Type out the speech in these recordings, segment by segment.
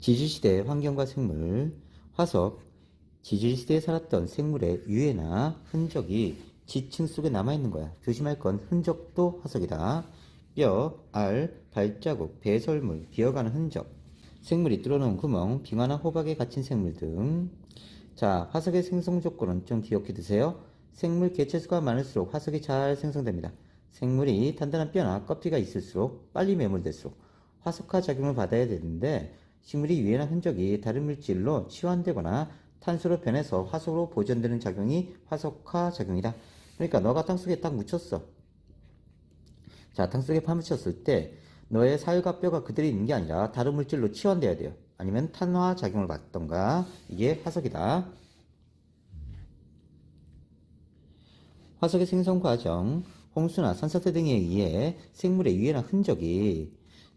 지질시대 환경과 생물, 화석, 지질시대에 살았던 생물의 유해나 흔적이 지층 속에 남아있는 거야. 조심할 건 흔적도 화석이다. 뼈, 알, 발자국, 배설물, 비어가는 흔적, 생물이 뚫어놓은 구멍, 빙하나 호박에 갇힌 생물 등. 자, 화석의 생성 조건은 좀 기억해 두세요. 생물 개체수가 많을수록 화석이 잘 생성됩니다. 생물이 단단한 뼈나 껍질가 있을수록 빨리 매몰될수록 화석화 작용을 받아야 되는데 식물이 유해나 흔적이 다른 물질로 치환되거나 탄소로 변해서 화석으로 보존되는 작용이 화석화 작용이다. 그러니까 너가 땅속에 딱 묻혔어. 자, 땅속에 파묻혔을 때 너의 살과 뼈가 그대로 있는 게 아니라 다른 물질로 치환돼야 돼요. 아니면 탄화 작용을 받던가 이게 화석이다. 화석의 생성 과정, 홍수나 산사태 등에 의해 생물의 유해나 흔적이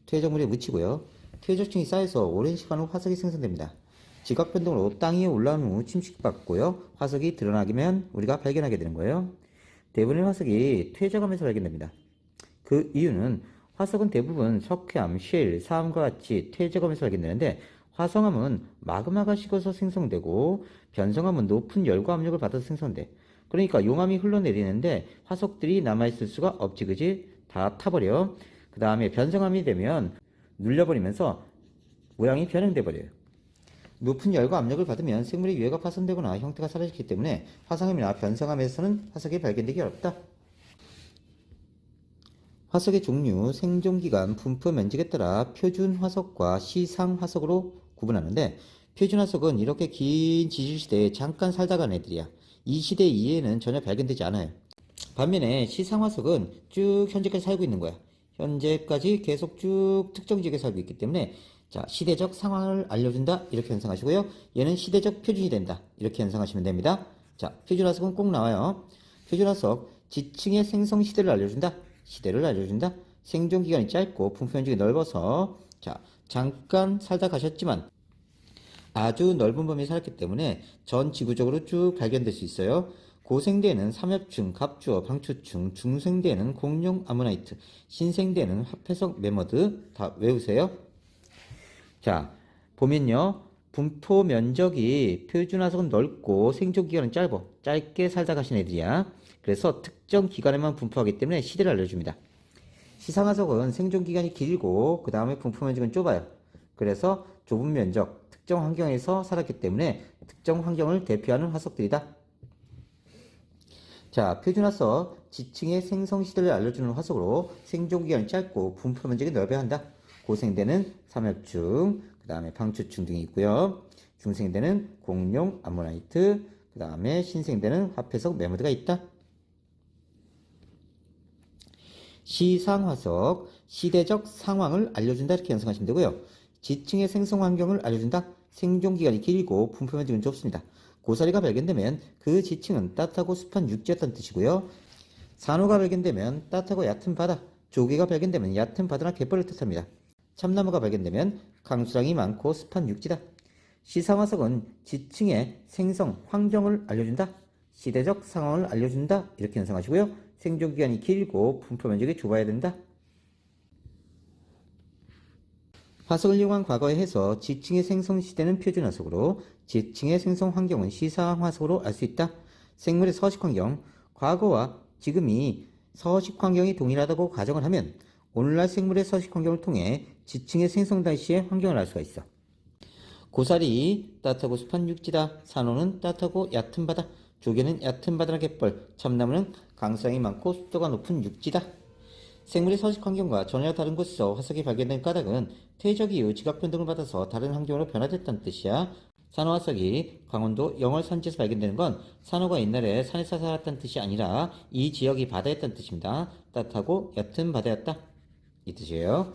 퇴적물에 묻히고요. 퇴적층이 쌓여서 오랜 시간 후 화석이 생성됩니다. 지각 변동으로 땅 위에 올라온 후 침식받고요. 화석이 드러나기면 우리가 발견하게 되는 거예요. 대부분의 화석이 퇴적하면서 발견됩니다. 그 이유는 화석은 대부분 석회암, 쉘, 사암과 같이 퇴적하면서 발견되는데 화성암은 마그마가 식어서 생성되고 변성암은 높은 열과 압력을 받아서 생성돼. 그러니까 용암이 흘러내리는데 화석들이 남아있을 수가 없지 그지? 다 타버려. 그 다음에 변성암이 되면 눌려버리면서 모양이 변형돼 버려요. 높은 열과 압력을 받으면 생물의 유해가 파손되거나 형태가 사라지기 때문에 화성암이나 변성암에서는 화석이 발견되기 어렵다. 화석의 종류, 생존기간, 분포 면적에 따라 표준 화석과 시상 화석으로 구분하는데 표준 화석은 이렇게 긴 지질시대에 잠깐 살다 간 애들이야. 이 시대 이후에는 전혀 발견되지 않아요. 반면에 시상 화석은 쭉 현재까지 살고 있는 거야. 현재까지 계속 쭉 특정 지역에 살고 있기 때문에 자 시대적 상황을 알려준다 이렇게 연상하시고요. 얘는 시대적 표준이 된다 이렇게 연상하시면 됩니다. 자 표준 화석은 꼭 나와요. 표준 화석 지층의 생성 시대를 알려준다. 시대를 알려준다. 생존 기간이 짧고 분포 면적이 넓어서 자 잠깐 살다 가셨지만 아주 넓은 범위에 살았기 때문에 전 지구적으로 쭉 발견될 수 있어요. 고생대에는 삼엽충, 갑주어, 방추충, 중생대에는 공룡 아모나이트, 신생대에는 화폐석 메머드 다 외우세요. 자, 보면요. 분포 면적이 표준화석은 넓고 생존 기간은 짧아. 짧게 살다 가신 애들이야. 그래서 특정 기간에만 분포하기 때문에 시대를 알려줍니다. 시상화석은 생존 기간이 길고 그 다음에 분포 면적은 좁아요. 그래서 좁은 면적, 특정 환경에서 살았기 때문에 특정 환경을 대표하는 화석들이다. 자, 표준화석 지층의 생성 시대를 알려주는 화석으로 생존 기간이 짧고 분포 면적이 넓어야 한다. 고생대는 삼엽충, 그 다음에 방추충 등이 있고요. 중생대는 공룡, 아모나이트, 그 다음에 신생대는 화폐석, 메모드가 있다. 시상화석, 시대적 상황을 알려준다 이렇게 연상하시면 되고요. 지층의 생성 환경을 알려준다. 생존 기간이 길고 분포 면적은 좁습니다. 고사리가 발견되면 그 지층은 따뜻하고 습한 육지였다는 뜻이고요. 산호가 발견되면 따뜻하고 얕은 바다, 조개가 발견되면 얕은 바다나 갯벌을 뜻합니다. 참나무가 발견되면 강수량이 많고 습한 육지다. 시상화석은 지층의 생성 환경을 알려준다. 시대적 상황을 알려준다. 이렇게 연상하시고요. 생존 기간이 길고 분포 면적이 좁아야 된다. 화석을 이용한 과거에 해서 지층의 생성 시대는 표준 화석으로 지층의 생성 환경은 시상 화석으로 알 수 있다. 생물의 서식 환경, 과거와 지금이 서식 환경이 동일하다고 가정을 하면 오늘날 생물의 서식 환경을 통해 지층의 생성 당시의 환경을 알 수가 있어. 고사리 따뜻하고 습한 육지다. 산호는 따뜻하고 얕은 바다. 조개는 얕은 바다나 갯벌. 참나무는 강수량이 많고 습도가 높은 육지다. 생물의 서식 환경과 전혀 다른 곳에서 화석이 발견된 까닭은 퇴적 이후 지각 변동을 받아서 다른 환경으로 변화됐다는 뜻이야. 산호화석이 강원도 영월 산지에서 발견되는 건 산호가 옛날에 산에서 살았다는 뜻이 아니라 이 지역이 바다였다는 뜻입니다. 따뜻하고 얕은 바다였다. 이 뜻이에요.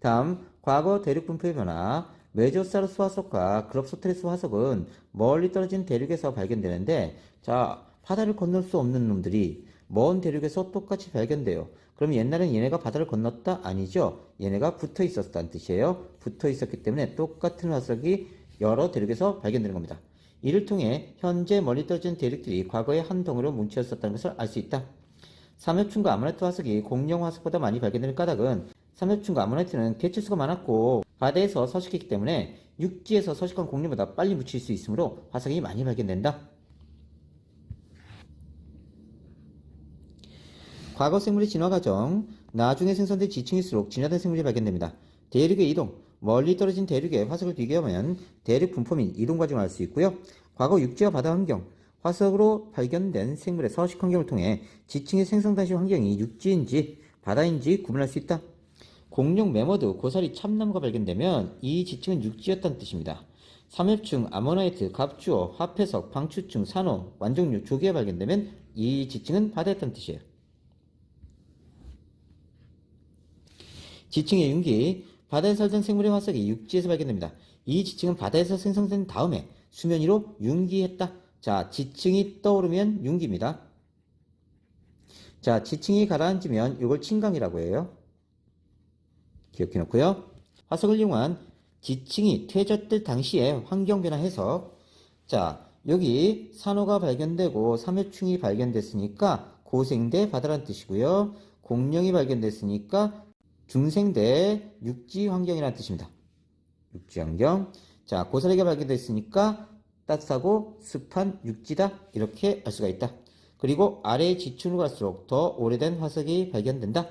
다음, 과거 대륙 분포의 변화. 메조사르스 화석과 그럽소테레스 화석은 멀리 떨어진 대륙에서 발견되는데, 자, 바다를 건널 수 없는 놈들이 먼 대륙에서 똑같이 발견돼요. 그럼 옛날엔 얘네가 바다를 건넜다? 아니죠. 얘네가 붙어 있었다는 뜻이에요. 붙어 있었기 때문에 똑같은 화석이 여러 대륙에서 발견되는 겁니다. 이를 통해 현재 멀리 떨어진 대륙들이 과거에 한 덩으로 뭉쳐있었다는 것을 알 수 있다. 삼엽충과 아모나이트 화석이 공룡 화석보다 많이 발견되는 까닭은 삼엽충과 아모나이트는 개체수가 많았고 바다에서 서식했기 때문에 육지에서 서식한 공룡보다 빨리 묻힐 수 있으므로 화석이 많이 발견된다. 과거 생물의 진화 과정, 나중에 생성된 지층일수록 진화된 생물이 발견됩니다. 대륙의 이동, 멀리 떨어진 대륙의 화석을 비교하면 대륙 분포 및 이동 과정을 알 수 있고요. 과거 육지와 바다 환경, 화석으로 발견된 생물의 서식 환경을 통해 지층의 생성 당시 환경이 육지인지 바다인지 구분할 수 있다. 공룡 매머드, 고사리, 참나무가 발견되면 이 지층은 육지였다는 뜻입니다. 삼엽충, 아모나이트, 갑주어, 화폐석, 방추충, 산호, 완종류, 조개가 발견되면 이 지층은 바다였다는 뜻이에요. 지층의 윤기, 바다에 살던 생물의 화석이 육지에서 발견됩니다. 이 지층은 바다에서 생성된 다음에 수면 위로 융기했다. 자, 지층이 떠오르면 융기입니다. 자, 지층이 가라앉으면 이걸 침강이라고 해요. 기억해 놓고요. 화석을 이용한 지층이 퇴적될 당시의 환경 변화 해석. 자, 여기 산호가 발견되고 삼엽충이 발견됐으니까 고생대 바다란 뜻이고요. 공룡이 발견됐으니까 중생대 육지 환경이라는 뜻입니다. 육지 환경. 자, 고사리가 발견됐으니까 따뜻하고 습한 육지다. 이렇게 알 수가 있다. 그리고 아래 지층으로 갈수록 더 오래된 화석이 발견된다.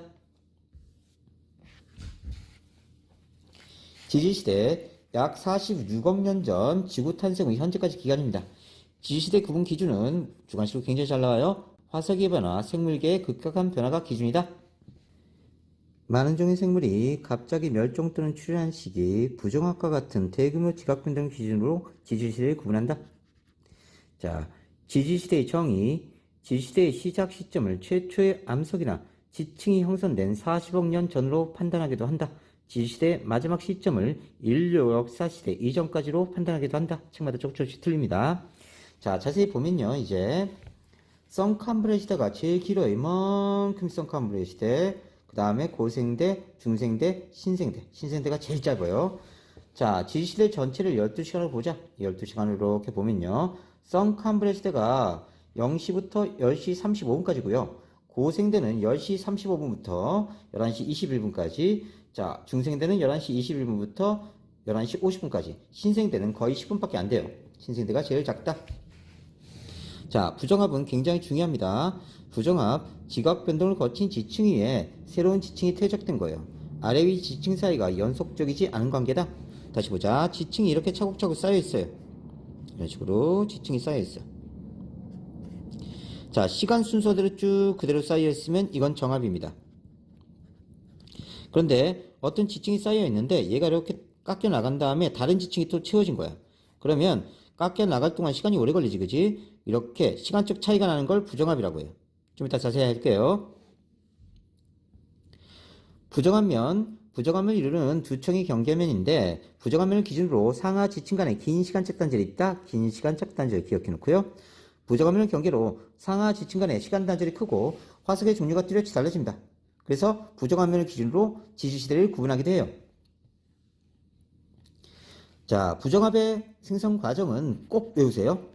지지시대 약 46억 년 전 지구 탄생 후 현재까지 기간입니다. 지지시대 구분 기준은 주관식으로 굉장히 잘 나와요. 화석의 변화, 생물계의 급격한 변화가 기준이다. 많은 종의 생물이 갑자기 멸종 또는 출현한 시기, 부정학과 같은 대규모 지각변동 기준으로 지지시대를 구분한다. 자, 지지시대의 정의, 지지시대의 시작 시점을 최초의 암석이나 지층이 형성된 40억 년 전으로 판단하기도 한다. 지지시대의 마지막 시점을 인류 역사 시대 이전까지로 판단하기도 한다. 책마다 조금씩 틀립니다. 자, 자세히 보면요, 이제 썬캄브레 시대가 제일 길어요. 이만큼 썬캄브레 시대. 그 다음에 고생대, 중생대, 신생대. 신생대가 제일 짧아요. 자, 지시대 전체를 12시간으로 보자. 12시간으로 이렇게 보면요. 썬캄브레 시대가 0시부터 10시 35분까지고요. 고생대는 10시 35분부터 11시 21분까지. 자, 중생대는 11시 21분부터 11시 50분까지. 신생대는 거의 10분밖에 안 돼요. 신생대가 제일 작다. 자, 부정합은 굉장히 중요합니다. 부정합, 지각 변동을 거친 지층 위에 새로운 지층이 퇴적된 거예요. 아래 위 지층 사이가 연속적이지 않은 관계다. 다시 보자. 지층이 이렇게 차곡차곡 쌓여 있어요. 이런 식으로 지층이 쌓여 있어. 자, 시간 순서대로 쭉 그대로 쌓여 있으면 이건 정합입니다. 그런데 어떤 지층이 쌓여 있는데 얘가 이렇게 깎여 나간 다음에 다른 지층이 또 채워진 거야. 그러면 깎여 나갈 동안 시간이 오래 걸리지, 그지? 이렇게 시간적 차이가 나는 걸 부정합이라고 해요. 좀 이따 자세히 할게요. 부정합면, 부정합면을 이루는 두 층의 경계면인데, 부정합면을 기준으로 상하 지층 간에 긴 시간적 단절이 있다. 긴 시간적 단절 기억해 놓고요. 부정합면을 경계로 상하 지층 간의 시간 단절이 크고, 화석의 종류가 뚜렷이 달라집니다. 그래서 부정합면을 기준으로 지지시대를 구분하기도 해요. 자, 부정합의 생성 과정은 꼭 외우세요.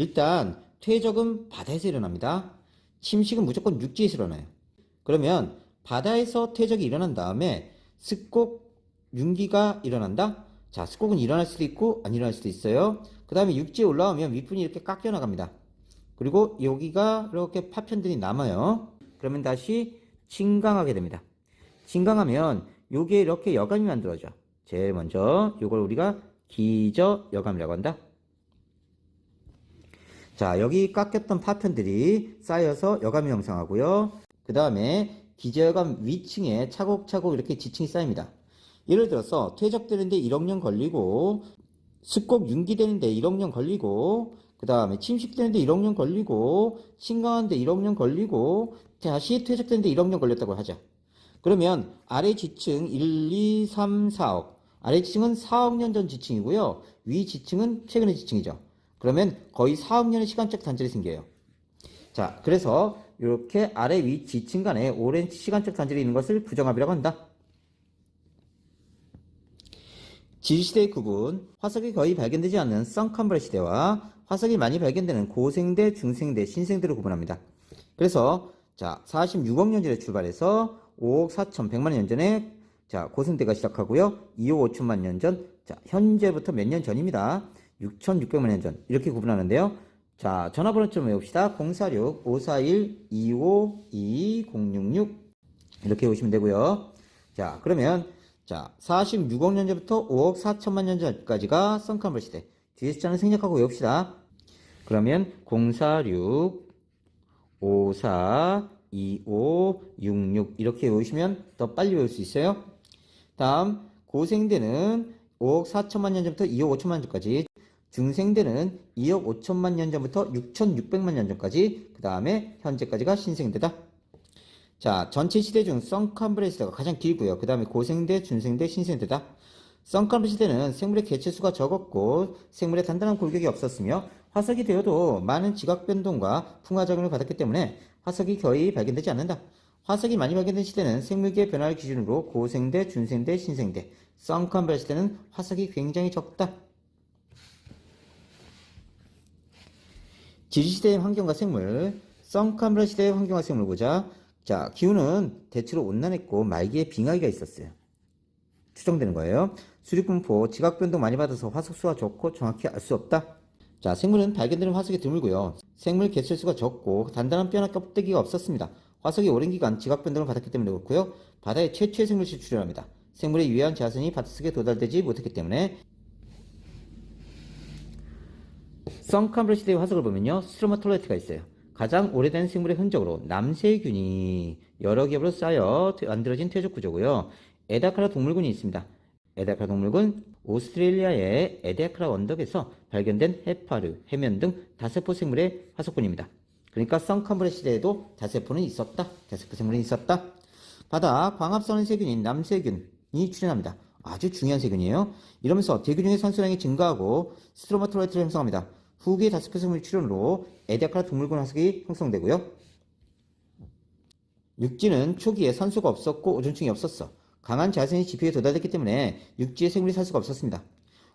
일단 퇴적은 바다에서 일어납니다. 침식은 무조건 육지에서 일어나요. 그러면 바다에서 퇴적이 일어난 다음에 습곡 윤기가 일어난다. 자, 습곡은 일어날 수도 있고 안 일어날 수도 있어요. 그 다음에 육지에 올라오면 윗분이 이렇게 깎여 나갑니다. 그리고 여기가 이렇게 파편들이 남아요. 그러면 다시 침강하게 됩니다. 침강하면 요게 이렇게 여감이 만들어져. 제일 먼저 요걸 우리가 기저 여감이라고 한다. 자, 여기 깎였던 파편들이 쌓여서 여감이 형성하고요. 그 다음에 기저여감 위층에 차곡차곡 이렇게 지층이 쌓입니다. 예를 들어서 퇴적되는데 1억 년 걸리고 습곡 융기되는데 1억 년 걸리고 그 다음에 침식되는데 1억 년 걸리고 신강하는데 1억 년 걸리고 다시 퇴적되는데 1억 년 걸렸다고 하자. 그러면 아래 지층 1, 2, 3, 4억 아래 지층은 4억 년 전 지층이고요. 위 지층은 최근의 지층이죠. 그러면 거의 4억 년의 시간적 단절이 생겨요. 자, 그래서 이렇게 아래 위 지층 간에 오랜 시간적 단절이 있는 것을 부정합이라고 한다. 지시대의 구분, 화석이 거의 발견되지 않는 썬캄브레 시대와 화석이 많이 발견되는 고생대, 중생대, 신생대로 구분합니다. 그래서 자, 46억 년 전에 출발해서 5억 4천 100만 년 전에 자, 고생대가 시작하고요. 2억 5천만 년 전. 자, 현재부터 몇 년 전입니다. 6,600만 년 전. 이렇게 구분하는데요. 자, 전화번호 좀 외웁시다. 046 541 252 066 이렇게 오시면 되고요. 자, 그러면 자, 46억 년 전부터 5억 4천만 년 전까지가 썬캄블 시대. 뒤에 숫자는 생략하고 외웁시다. 그러면 046 54 25 66 이렇게 외우시면 더 빨리 외울 수 있어요. 다음 고생대는 5억 4천만 년 전부터 2억 5천만 년 전까지 중생대는 2억 5천만 년 전부터 6,600만 년 전까지 그 다음에 현재까지가 신생대다. 자, 전체 시대 중 썬캄브레 시대가 가장 길고요. 그 다음에 고생대, 준생대, 신생대다. 썬캄브레 시대는 생물의 개체수가 적었고 생물의 단단한 골격이 없었으며 화석이 되어도 많은 지각 변동과 풍화 작용을 받았기 때문에 화석이 거의 발견되지 않는다. 화석이 많이 발견된 시대는 생물계의 변화를 기준으로 고생대, 준생대, 신생대, 썬캄브레 시대는 화석이 굉장히 적다. 지리시대의 환경과 생물, 썬캄브레 시대의 환경과 생물 보자. 자, 기후는 대체로 온난했고 말기에 빙하기가 있었어요. 추정되는 거예요. 수립분포, 지각 변동 많이 받아서 화석수가 적고 정확히 알 수 없다. 자, 생물은 발견되는 화석이 드물고요. 생물 개체수가 적고 단단한 뼈나 껍데기가 없었습니다. 화석이 오랜 기간 지각 변동을 받았기 때문에 그렇고요. 바다에 최초의 생물이 출현합니다. 생물의 유해한 자선이 바닷속에 도달되지 못했기 때문에 썬캄브레 시대의 화석을 보면요. 스트로마톨라이트가 있어요. 가장 오래된 생물의 흔적으로 남세균이 여러 겹으로 쌓여 만들어진 퇴적 구조고요. 에다카라 동물군이 있습니다. 에다카라 동물군 오스트레일리아의 에데카라 언덕에서 발견된 해파류, 해면 등 다세포 생물의 화석군입니다. 그러니까 썬캄브레 시대에도 다세포는 있었다. 다세포 생물은 있었다. 바다 광합선은 세균인 남세균이 출현합니다. 아주 중요한 세균이에요. 이러면서 대기 중의 산소량이 증가하고 스트로마톨라이트를 형성합니다. 후기의 다세포 생물 출현으로 에데카라 동물군 화석이 형성되고요. 육지는 초기에 산소가 없었고 오존층이 없었어. 강한 자연이 지표에 도달했기 때문에 육지에 생물이 살 수가 없었습니다.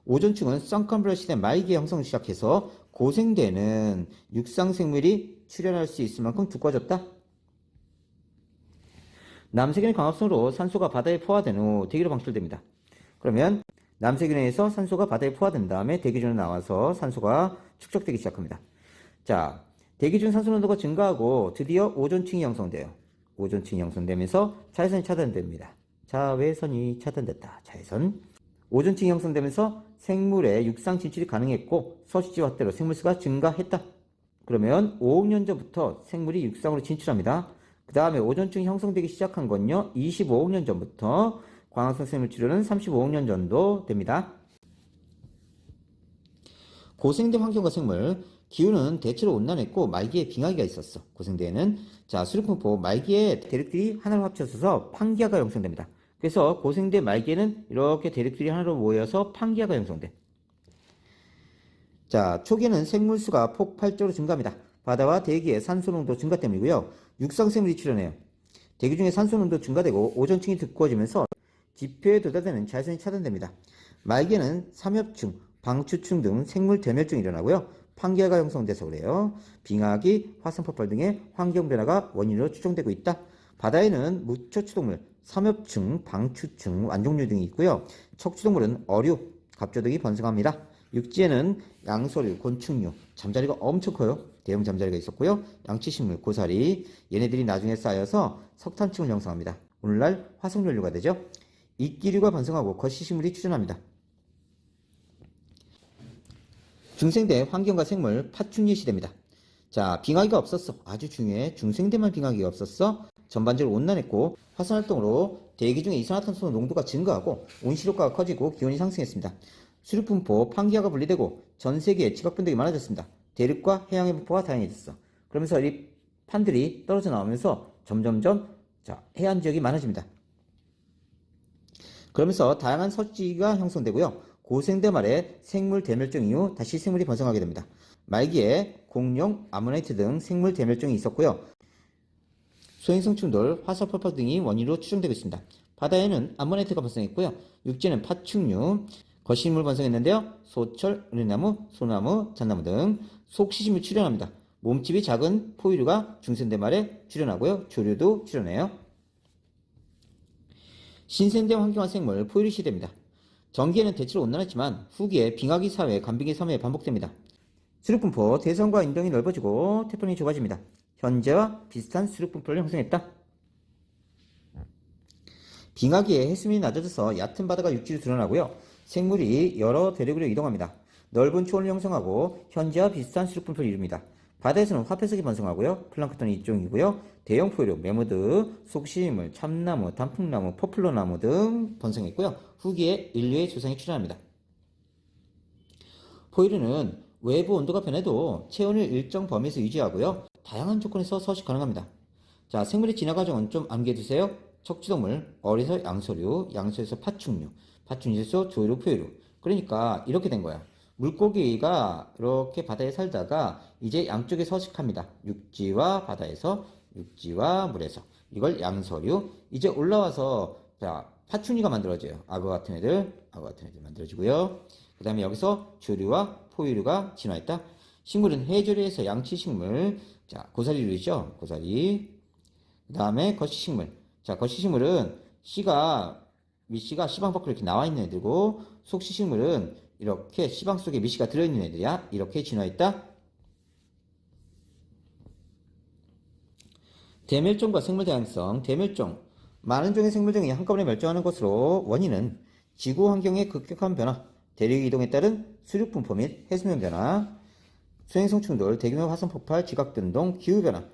오존층은 썬캄브레 시대 말기에 형성을 시작해서 고생대는 육상 생물이 출현할 수 있을 만큼 두꺼워졌다. 남세균의 광합성으로 산소가 바다에 포화된 후 대기로 방출됩니다. 그러면 남세균에서 산소가 바다에 포화된 다음에 대기 중에 나와서 산소가 축적되기 시작합니다. 자, 대기 중 산소 농도가 증가하고 드디어 오존층이 형성돼요. 오존층이 형성되면서 자외선이 차단됩니다. 자외선이 차단됐다. 자외선. 오존층이 형성되면서 생물의 육상 진출이 가능했고 서식지 확대로 생물수가 증가했다. 그러면 5억 년 전부터 생물이 육상으로 진출합니다. 그 다음에 오존층이 형성되기 시작한 건요. 25억 년 전부터 광합성 생물 치료는 35억 년 전도 됩니다. 고생대 환경과 생물 기후는 대체로 온난했고 말기에 빙하기가 있었어. 고생대에는 자 수립분포 말기에 대륙들이 하나로 합쳐져서 판기아가 형성됩니다. 그래서 고생대 말기에는 이렇게 대륙들이 하나로 모여서 판기아가 형성돼. 자 초기에는 생물수가 폭발적으로 증가합니다. 바다와 대기의 산소 농도 증가 때문이고요. 육상 생물이 출현해요. 대기 중에 산소 농도 증가되고 오존층이 두꺼워지면서 지표에 도달되는 자외선이 차단됩니다. 말기에는 삼엽충, 방추충 등 생물 대멸종이 일어나고요. 판기아가 형성돼서 그래요. 빙하기, 화산 폭발 등의 환경 변화가 원인으로 추정되고 있다. 바다에는 무척추동물, 삼엽충, 방추충, 완종류 등이 있고요. 척추동물은 어류, 갑조 등이 번성합니다. 육지에는 양서류, 곤충류, 잠자리가 엄청 커요. 대형 잠자리가 있었고요. 양치식물, 고사리, 얘네들이 나중에 쌓여서 석탄층을 형성합니다. 오늘날 화석연료가 되죠. 이끼류가 번성하고 거시식물이 출현합니다. 중생대 환경과 생물 파충류 시대입니다. 자, 빙하기가 없었어. 아주 중요해. 중생대만 빙하기가 없었어. 전반적으로 온난했고 화산 활동으로 대기 중에 이산화탄소 농도가 증가하고 온실효과가 커지고 기온이 상승했습니다. 수륙분포, 판기아가 분리되고 전 세계에 지각 변동이 많아졌습니다. 대륙과 해양의 분포가 다양해졌어. 그러면서 이 판들이 떨어져 나오면서 점점점 자, 해안 지역이 많아집니다. 그러면서 다양한 서지가 형성되고요. 고생대 말에 생물 대멸종 이후 다시 생물이 번성하게 됩니다. 말기에 공룡, 아모나이트 등 생물 대멸종이 있었고요. 소행성 충돌, 화석 폭발 등이 원인으로 추정되고 있습니다. 바다에는 아모나이트가 번성했고요. 육지는 파충류, 거시물 번성했는데요. 소철, 은행나무, 소나무, 잣나무 등 속시심이 출현합니다. 몸집이 작은 포유류가 중생대 말에 출현하고요. 조류도 출현해요. 신생대 환경화 생물 포유류 시대입니다. 전기에는 대체로 온난했지만 후기에 빙하기 사회, 간빙기 3회 반복됩니다. 수륙분포 대성과 인동이 넓어지고 태풍이 좁아집니다. 현재와 비슷한 수륙분포를 형성했다. 빙하기에 해수면이 낮아져서 얕은 바다가 육지로 드러나고요. 생물이 여러 대륙으로 이동합니다. 넓은 초원을 형성하고 현재와 비슷한 수륙분포를 이룹니다. 바다에서는 화폐석이 번성하고요. 플랑크톤이 이쪽이고요. 대형 포유류, 메모드, 속시인물, 참나무, 단풍나무, 포플러나무 등 번성했고요. 후기에 인류의 조상이 출현합니다. 포유류는 외부 온도가 변해도 체온을 일정 범위에서 유지하고요. 다양한 조건에서 서식 가능합니다. 자, 생물의 진화 과정은 좀 암기해두세요. 척지동물, 어리에서 양서류, 양서에서 파충류, 파충류에서 조류, 포유류. 그러니까 이렇게 된 거야. 물고기가 이렇게 바다에 살다가 이제 양쪽에 서식합니다. 육지와 바다에서, 육지와 물에서. 이걸 양서류. 이제 올라와서 자, 파충류가 만들어져요. 악어 같은 애들, 악어 같은 애들 만들어지고요. 그 다음에 여기서 조류와 포유류가 진화했다. 식물은 해조류에서 양치식물, 자, 고사리류죠. 고사리. 그 다음에 거시식물. 자, 거시식물은 씨가, 밑씨가 씨방 밖으로 이렇게 나와 있는 애들고, 속시식물은 이렇게 씨방 속에 밑씨가 들어있는 애들이야. 이렇게 진화했다. 대멸종과 생물 다양성, 대멸종. 많은 종의 생물종이 한꺼번에 멸종하는 것으로 원인은 지구 환경의 급격한 변화, 대륙 이동에 따른 수륙 분포 및 해수면 변화, 수행성 충돌, 대규모 화산 폭발, 지각 변동, 기후 변화,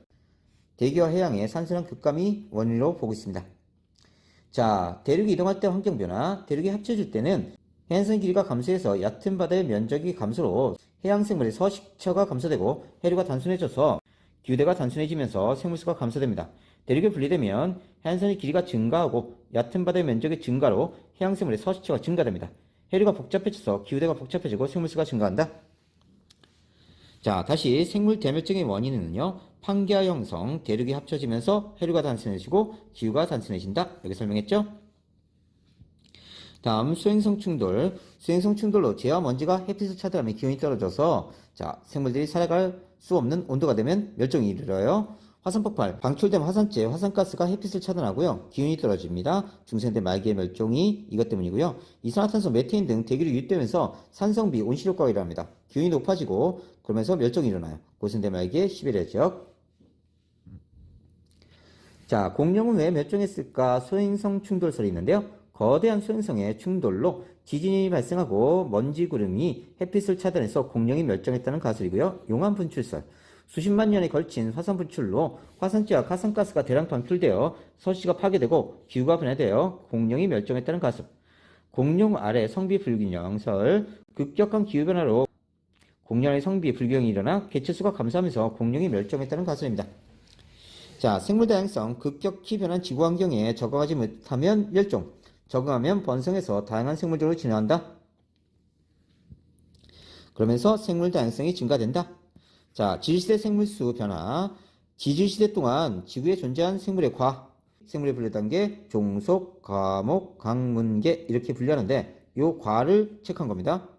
대기와 해양의 산소량 급감이 원인으로 보고 있습니다. 자, 대륙이 이동할 때 환경 변화, 대륙이 합쳐질 때는 해안선 길이가 감소해서 얕은 바다의 면적이 감소로 해양 생물의 서식처가 감소되고 해류가 단순해져서 기후대가 단순해지면서 생물수가 감소됩니다. 대륙이 분리되면 해안선의 길이가 증가하고 얕은 바다의 면적의 증가로 해양 생물의 서식처가 증가됩니다. 해류가 복잡해져서 기후대가 복잡해지고 생물수가 증가한다. 자, 다시 생물 대멸종의 원인은요, 판기화 형성, 대륙이 합쳐지면서 해류가 단순해지고 기후가 단순해진다. 여기 설명했죠? 다음 수행성 충돌. 수행성 충돌로 재와 먼지가 햇빛을 차단하면 기온이 떨어져서 자 생물들이 살아갈 수 없는 온도가 되면 멸종이 이르러요. 화산 폭발, 방출된 화산재, 화산가스가 햇빛을 차단하고요. 기온이 떨어집니다. 중생대 말기의 멸종이 이것 때문이고요. 이산화탄소, 메테인 등 대기로 유입되면서 산성비, 온실효과가 일어납니다. 기온이 높아지고 그러면서 멸종이 일어나요. 고생대 말기의 시베리아 지역. 자, 공룡은 왜 멸종했을까? 소행성 충돌설이 있는데요. 거대한 소행성의 충돌로 지진이 발생하고 먼지 구름이 햇빛을 차단해서 공룡이 멸종했다는 가설이고요. 용암 분출설. 수십만 년에 걸친 화산 분출로 화산재와 가산가스가 대량 방출되어 서식지가 파괴되고 기후가 변화되어 공룡이 멸종했다는 가설. 공룡 아래 성비 불균형설. 급격한 기후 변화로 공룡의 성비 불균형이 일어나 개체수가 감소하면서 공룡이 멸종했다는 가설입니다. 자, 생물 다양성, 급격히 변한 지구 환경에 적응하지 못하면 멸종, 적응하면 번성해서 다양한 생물들로 진화한다. 그러면서 생물 다양성이 증가된다. 자, 지질시대 생물수 변화. 지질시대 동안 지구에 존재한 생물의 과, 생물의 분류 단계, 종속, 과목, 강문계 이렇게 분류하는데 요 과를 체크한 겁니다.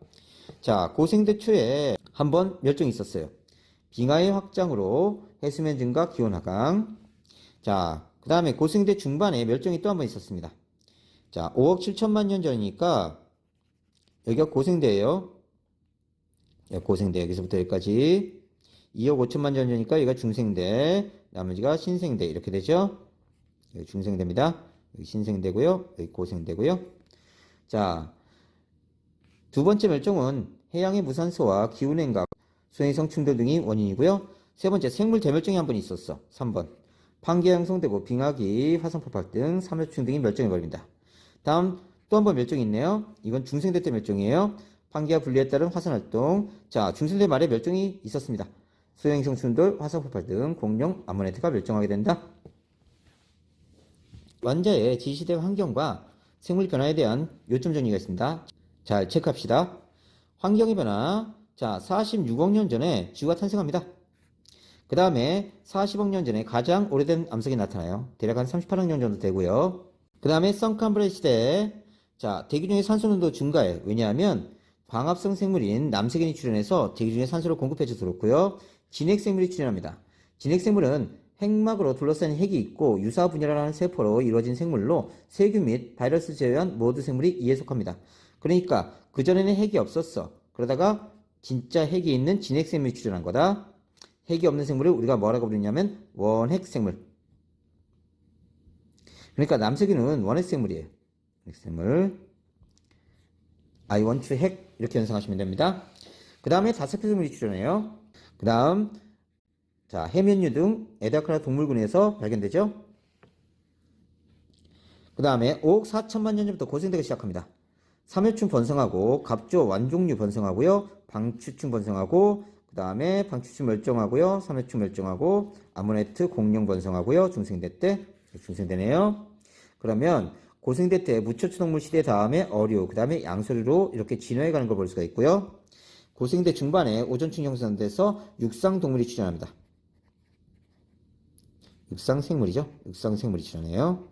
자, 고생대 초에 한 번 멸종이 있었어요. 빙하의 확장으로 해수면 증가, 기온 하강. 자, 그 다음에 고생대 중반에 멸종이 또 한 번 있었습니다. 자, 5억 7천만 년 전이니까 여기가 고생대예요. 예, 고생대 여기서부터 여기까지 2억 5천만 년 전이니까 여기가 중생대, 나머지가 신생대 이렇게 되죠. 여기 중생대입니다. 여기 신생대고요. 여기 고생대고요. 자, 두 번째 멸종은 해양의 무산소와 기후냉각, 수행성 충돌 등이 원인이고요. 세 번째 생물 대멸종이 한 번 있었어. 3번. 판기가 형성되고 빙하기, 화산 폭발 등 삼엽충 등이 멸종해 버립니다. 다음 또 한 번 멸종이 있네요. 이건 중생대 때 멸종이에요. 판기와 분리에 따른 화산 활동. 자, 중생대 말에 멸종이 있었습니다. 소행성 충돌, 화산 폭발 등 공룡, 아모네트가 멸종하게 된다. 완자의 지시대 환경과 생물 변화에 대한 요점 정리가 있습니다. 잘 체크합시다. 환경의 변화. 자, 46억 년 전에 지구가 탄생합니다. 그 다음에 40억 년 전에 가장 오래된 암석이 나타나요. 대략 한 38억 년 정도 되고요. 그 다음에 썬캄브레 시대. 자, 대기 중에 산소 농도 증가해. 왜냐하면 광합성 생물인 남세균이 출현해서 대기 중에 산소를 공급해줘서 그렇고요. 진핵 생물이 출현합니다. 진핵 생물은 핵막으로 둘러싼 핵이 있고 유사 분열하는 세포로 이루어진 생물로 세균 및 바이러스 제외한 모든 생물이 이에 속합니다. 그러니까 그전에는 핵이 없었어. 그러다가 진짜 핵이 있는 진핵 생물이 출현한 거다. 핵이 없는 생물을 우리가 뭐라고 부르냐면 원핵 생물. 그러니까 남세균은 원핵 생물이에요. 원핵 생물. I want to 핵 이렇게 연상하시면 됩니다. 그 다음에 다세포 생물이 출현해요. 그 다음 자 해면류 등 에다크라 동물군에서 발견되죠. 그 다음에 5억 4천만 년 전부터 고생되기 시작합니다. 삼엽충 번성하고 갑조 완종류 번성하고요. 방추충 번성하고 그 다음에 방추충 멸종하고요. 삼엽충 멸종하고 아모네트 공룡 번성하고요. 중생대 때 중생대네요. 그러면 고생대 때 무초추 동물 시대 다음에 어류 그 다음에 양서류로 이렇게 진화해 가는 걸 볼 수가 있고요. 고생대 중반에 오존충 형성돼서 육상 동물이 출현합니다. 육상 생물이죠. 육상 생물이 출현해요.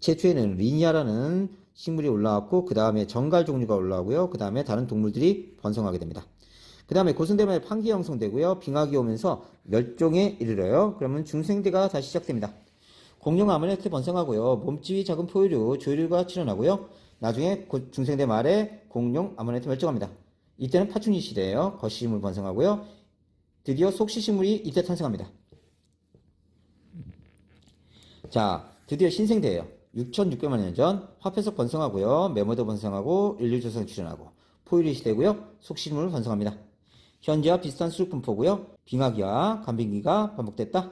최초에는 리니아라는 식물이 올라왔고 그 다음에 정갈 종류가 올라오고요. 그 다음에 다른 동물들이 번성하게 됩니다. 그 다음에 고생대만에 판기 형성되고요. 빙하기 오면서 멸종에 이르러요. 그러면 중생대가 다시 시작됩니다. 공룡 아모네트 번성하고요. 몸집이 작은 포유류, 조류가 출현하고요. 나중에 고- 중생대 말에 공룡 아모네트 멸종합니다. 이때는 파충류 시대예요. 거시식물 번성하고요. 드디어 속시식물이 이때 탄생합니다. 자, 드디어 신생대예요. 6,600만 년 전 화폐석 번성하고요. 메모도 번성하고 인류조선 출현하고 포유류 시대고요. 속시식물 번성합니다. 현재와 비슷한 수륙 분포고요. 빙하기와 간빙기가 반복됐다.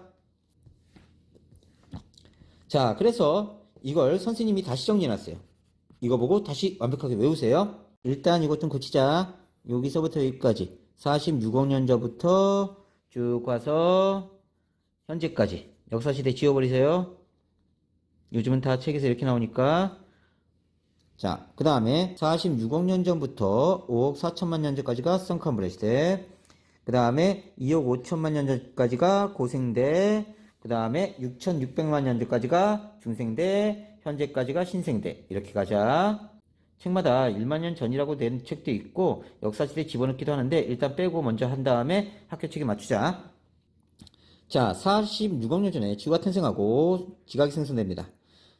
자, 그래서 이걸 선생님이 다시 정리해놨어요. 이거 보고 다시 완벽하게 외우세요. 일단 이것 좀 고치자. 여기서부터 여기까지 46억 년 전부터 쭉 가서 현재까지 역사시대 지워버리세요. 요즘은 다 책에서 이렇게 나오니까 자, 그 다음에 46억 년 전부터 5억 4천만 년 전까지가 성칸브레 시대. 그 다음에 2억 5천만 년 전까지가 고생대. 그 다음에 6,600만 년 전까지가 중생대. 현재까지가 신생대. 이렇게 가자. 책마다 1만 년 전이라고 된 책도 있고 역사시대 집어넣기도 하는데 일단 빼고 먼저 한 다음에 학교 책에 맞추자. 자 46억 년 전에 지구가 탄생하고 지각이 생성됩니다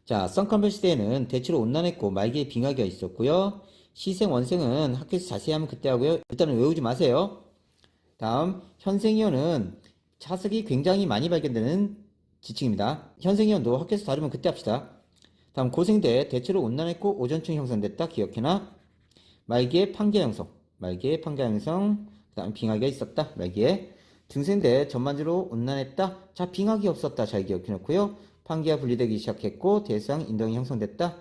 자, 썬컴벨 시대에는 대체로 온난했고 말기에 빙하기가 있었고요. 시생 원생은 학교에서 자세히 하면 그때 하고요. 일단은 외우지 마세요. 다음 현생이온은 자석이 굉장히 많이 발견되는 지층입니다. 현생이온도 학교에서 다루면 그때 합시다. 다음 고생대 대체로 온난했고 오전층 형성됐다 기억해놔. 말기에 판계 형성, 말기에 판계 형성, 그다음 빙하기가 있었다. 말기에 중생대 전반적으로 온난했다. 자 빙하기 없었다. 잘 기억해놓고요. 판기가 분리되기 시작했고 대상 인동이 형성됐다.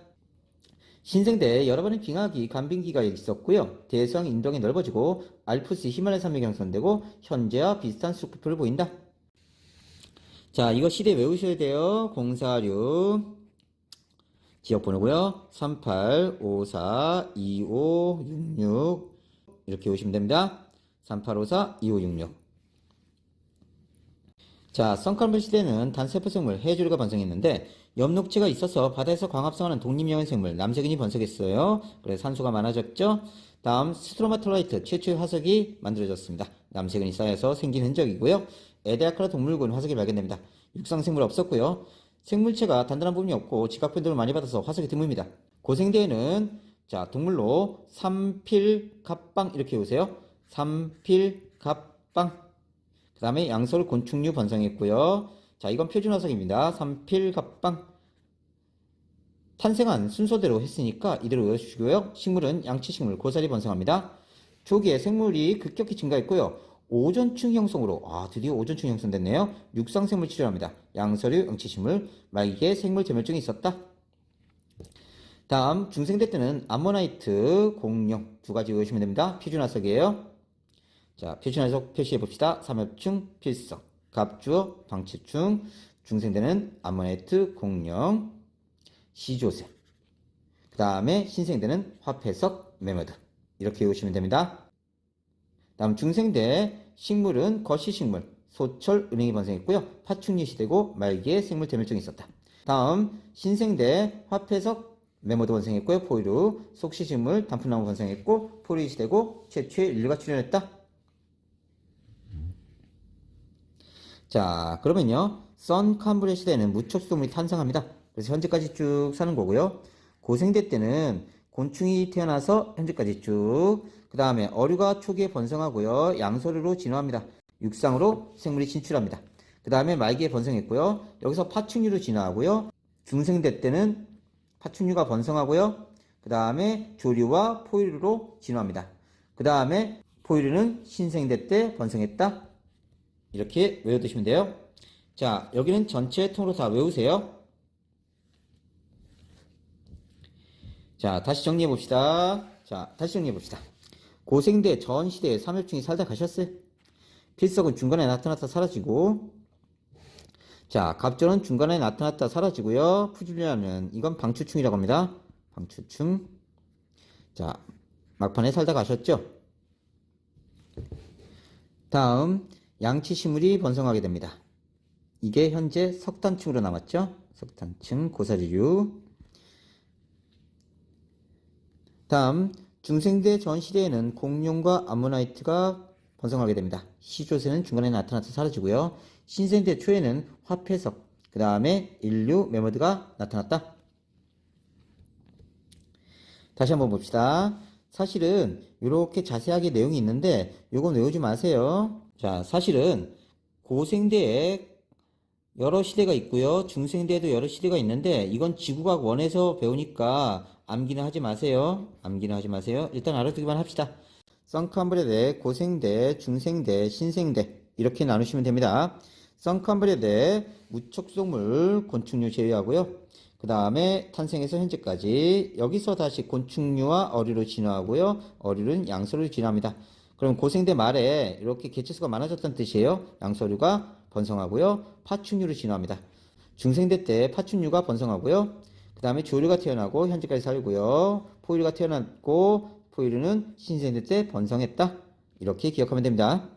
신생대에 여러 번의 빙하기, 간빙기가 있었고요. 대상 인동이 넓어지고 알프스 히말라야 산맥이 형성되고 현재와 비슷한 수급표를 보인다. 자, 이거 시대 외우셔야 돼요. 046 지역 번호고요. 38, 54, 25, 66 이렇게 오시면 됩니다. 3854, 2566 자, 선칼물 시대는 단세포 생물 해조류가 번성했는데 엽록체가 있어서 바다에서 광합성하는 독립형의 생물 남세균이 번성했어요. 그래서 산소가 많아졌죠. 다음 스트로마톨라이트 최초의 화석이 만들어졌습니다. 남세균이 쌓여서 생긴 흔적이고요. 에데아크라 동물군 화석이 발견됩니다. 육상 생물 없었고요. 생물체가 단단한 부분이 없고 지각 변동을 많이 받아서 화석이 드뭅니다. 고생대에는 자 동물로 삼필갑방 이렇게 오세요. 삼필갑방 그 다음에 양서류 곤충류 번성했고요. 자, 이건 표준 화석입니다. 삼필 갑방. 탄생한 순서대로 했으니까 이대로 외워주시고요. 식물은 양치식물, 고사리 번성합니다. 초기에 생물이 급격히 증가했고요. 오존층 형성으로, 아, 드디어 오존층 형성됐네요. 육상생물 치료합니다. 양서류, 양치식물, 말기에 생물 대멸종이 있었다. 다음, 중생대 때는 아모나이트, 공룡 두 가지 외우시면 됩니다. 표준화석이에요. 자, 표준화석 표시해 봅시다. 삼엽충, 필석, 갑주어, 방치충, 중생대는 아모네트, 공룡, 시조새. 그 다음에 신생대는 화폐석, 메머드. 이렇게 외우시면 됩니다. 다음 중생대 식물은 거시식물, 소철, 은행이 번성했고요. 파충류 시대고 말기에 생물 대멸종이 있었다. 다음 신생대 화폐석, 메모도 번성했고요. 포유류, 속시식물, 단풍나무 번성했고 포유류 시대고 최초의 인류가 출현했다. 자, 그러면요. 썬캄브레 시대에는 무척수동물이 탄생합니다. 그래서 현재까지 쭉 사는 거고요. 고생대 때는 곤충이 태어나서 현재까지 쭉, 그 다음에 어류가 초기에 번성하고요. 양서류로 진화합니다. 육상으로 생물이 진출합니다. 그 다음에 말기에 번성했고요. 여기서 파충류로 진화하고요. 중생대 때는 파충류가 번성하고요. 그 다음에 조류와 포유류로 진화합니다. 그 다음에 포유류는 신생대 때 번성했다. 이렇게 외워두시면 돼요. 자, 여기는 전체 통으로 다 외우세요. 자, 다시 정리해 봅시다. 자, 다시 정리해 봅시다. 고생대 전 시대에 삼엽충이 살다 가셨어요. 필석은 중간에 나타났다 사라지고, 자, 갑절은 중간에 나타났다 사라지고요. 푸줄리아는 이건 방추충이라고 합니다. 방추충. 자, 막판에 살다 가셨죠? 다음, 양치식물이 번성하게 됩니다. 이게 현재 석탄층으로 남았죠? 석탄층, 고사리류. 다음, 중생대 전 시대에는 공룡과 암모나이트가 번성하게 됩니다. 시조새는 중간에 나타나서 사라지고요. 신생대 초에는 화폐석, 그 다음에 인류 메모드가 나타났다. 다시 한번 봅시다. 사실은 이렇게 자세하게 내용이 있는데 이건 외우지 마세요. 자, 사실은 고생대에 여러 시대가 있고요. 중생대에도 여러 시대가 있는데 이건 지구과학 원에서 배우니까 암기는 하지 마세요. 암기는 하지 마세요. 일단 알아두기만 합시다. 썬캄브레대, 고생대, 중생대, 신생대 이렇게 나누시면 됩니다. 썬캄브레대 무척속물 곤충류 제외하고요. 그 다음에 탄생에서 현재까지 여기서 다시 곤충류와 어류로 진화하고요. 어류는 양서류로 진화합니다. 그럼 고생대 말에 이렇게 개체수가 많아졌다는 뜻이에요. 양서류가 번성하고요. 파충류로 진화합니다. 중생대 때 파충류가 번성하고요. 그 다음에 조류가 태어나고 현재까지 살고요. 포유류가 태어났고 포유류는 신생대 때 번성했다. 이렇게 기억하면 됩니다.